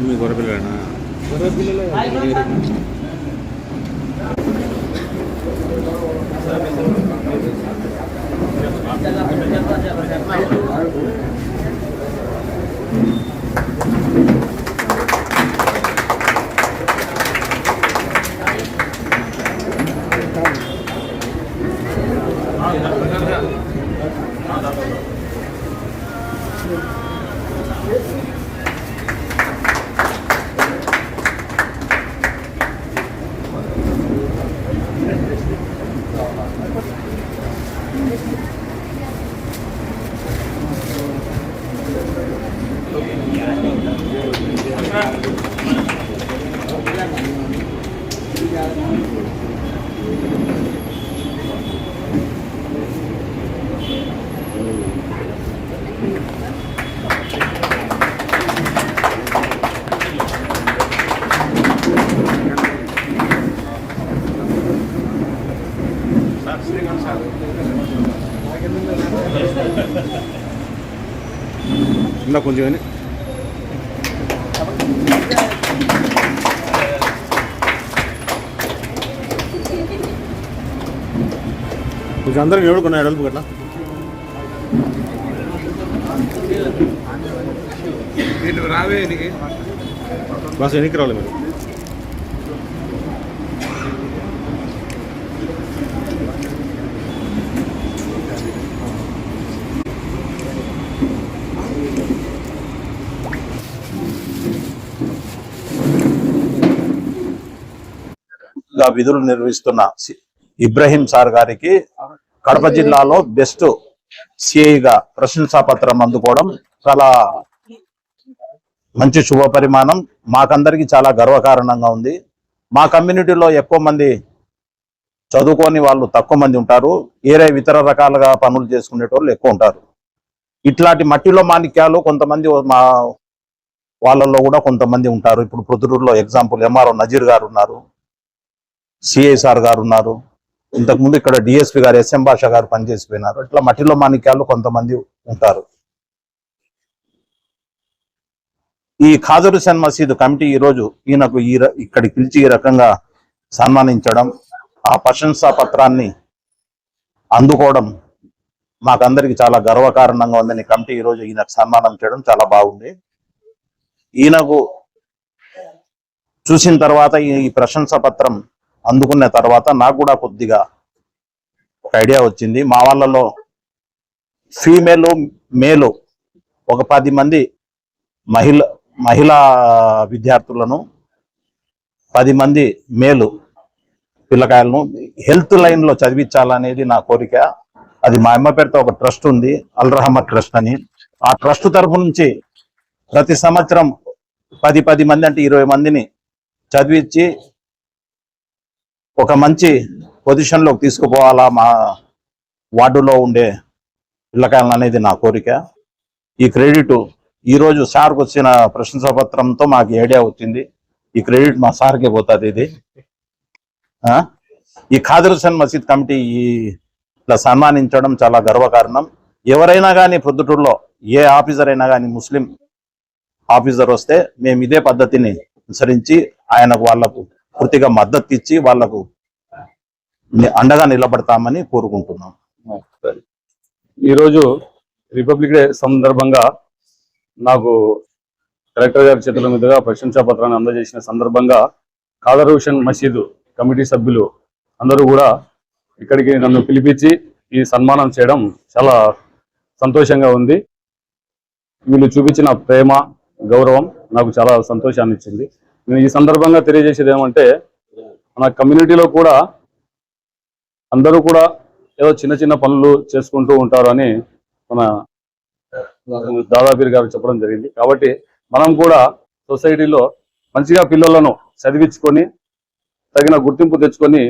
మీ గొర్రె పిల్లనా గొర్రె పిల్లలు gracias, gracias. ఇందా కొంచెం కానీ. కొంచెం అందరికి ఎవడుకున్నా ఎడల్పు గట్లా. రావే బస్ ఎన్నికి రావాలి మీరు. గా విధులు నిర్వహిస్తున్న ఇబ్రహీం సార్ గారికి కడప జిల్లాలో బెస్ట్ సిఐగా ప్రశంసా పత్రం అందుకోవడం చాలా మంచి శుభ పరిమాణం. మాకందరికి చాలా గర్వకారణంగా ఉంది. మా కమ్యూనిటీలో ఎక్కువ మంది చదువుకొని వాళ్ళు తక్కువ మంది ఉంటారు. ఏరే ఇతర రకాలుగా పనులు చేసుకునేటోళ్ళు ఎక్కువ ఉంటారు. ఇట్లాంటి మట్టిలో మాణిక్యాలు కొంతమంది మా వాళ్ళల్లో కూడా కొంతమంది ఉంటారు. ఇప్పుడు ప్రొద్దుటూరులో ఎగ్జాంపుల్ ఎంఆర్ఓ నజీర్ గారు ఉన్నారు. సిఐసార్ గారు ఉన్నారు. ఇంతకుముందు ఇక్కడ డిఎస్పి గారు ఎస్ఎం భాష గారు పనిచేసిపోయినారు. ఇట్లా మట్టిలో మాణిక్యాలు కొంతమంది ఉంటారు. ఈ ఖాదరు హుసేన్ మసీద్ కమిటీ ఈ రోజు ఈయనకు ఈ ఇక్కడికి పిలిచి ఈ రకంగా సన్మానించడం ఆ ప్రశంసా పత్రాన్ని అందుకోవడం మాకందరికి చాలా గర్వకారణంగా ఉందని కమిటీ ఈ రోజు ఈయనకు సన్మానం చేయడం చాలా బాగుంది. ఈయనకు చూసిన తర్వాత ఈ ఈ ప్రశంసా పత్రం అందుకున్న తర్వాత నాకు కూడా కొద్దిగా ఒక ఐడియా వచ్చింది. మా వాళ్ళలో ఫీమేల్ మేలు ఒక పది మంది మహిళ మహిళా విద్యార్థులను పది మంది మేలు పిల్లకాయలను హెల్త్ లైన్లో చదివించాలనేది నా కోరిక. అది మా అమ్మ పేరుతో ఒక ట్రస్ట్ ఉంది అల్ రహమత్ ట్రస్ట్ అని. ఆ ట్రస్ట్ తరఫు నుంచి ప్రతి సంవత్సరం పది పది మంది అంటే ఇరవై మందిని చదివించి ఒక మంచి పొజిషన్లోకి తీసుకుపోవాలా మా వార్డులో ఉండే పిల్లకాయలను అనేది నా కోరిక. ఈ క్రెడిట్ ఈ రోజు సార్కి వచ్చిన ప్రశంసాపత్రంతో మాకు ఐడియా వచ్చింది. ఈ క్రెడిట్ మా సార్కే పోతుంది ఇది. ఆ? ఈ ఖాదర్ హుసేన్ మసీద్ కమిటీ ఈ ఇట్లా సన్మానించడం చాలా గర్వకారణం. ఎవరైనా కానీ ప్రొద్దుటూరులో ఏ ఆఫీసర్ అయినా కానీ ముస్లిం ఆఫీసర్ వస్తే మేము ఇదే పద్ధతిని అనుసరించి ఆయనకు వాళ్ళకు పూర్తిగా మద్దతు ఇచ్చి వాళ్ళకు అండగా నిలబడతామని కోరుకుంటున్నాం. ఈరోజు రిపబ్లిక్ డే సందర్భంగా నాకు కలెక్టర్ గారి చేతుల మీదుగా ప్రశంసా పత్రాన్ని అందజేసిన సందర్భంగా ఖాదర్ మసీదు కమిటీ సభ్యులు అందరూ కూడా ఇక్కడికి నన్ను పిలిపించి ఈ సన్మానం చేయడం చాలా సంతోషంగా ఉంది. వీళ్ళు చూపించిన ప్రేమ గౌరవం నాకు చాలా సంతోషాన్ని ఇచ్చింది నేను ఈ సందర్భంగా తెలియజేసేది ఏమంటే మన కమ్యూనిటీలో కూడా అందరూ కూడా ఏదో చిన్న చిన్న పనులు చేసుకుంటూ ఉంటారు అని మన దాదాపీర్ గారు చెప్పడం జరిగింది. కాబట్టి మనం కూడా సొసైటీలో మంచిగా పిల్లలను చదివించుకొని తగిన గుర్తింపు తెచ్చుకొని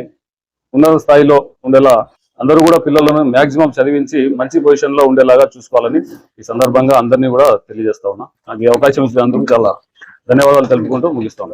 ఉన్నత స్థాయిలో ఉండేలా అందరూ కూడా పిల్లలను మాక్సిమం చదివించి మంచి పొజిషన్లో ఉండేలాగా చూసుకోవాలని ఈ సందర్భంగా అందరినీ కూడా తెలియజేస్తా ఉన్నా. నాకు ఈ అవకాశం ఇచ్చినందుకు చాలా ధన్యవాదాలు తెలుపుకుంటూ ముగిస్తాం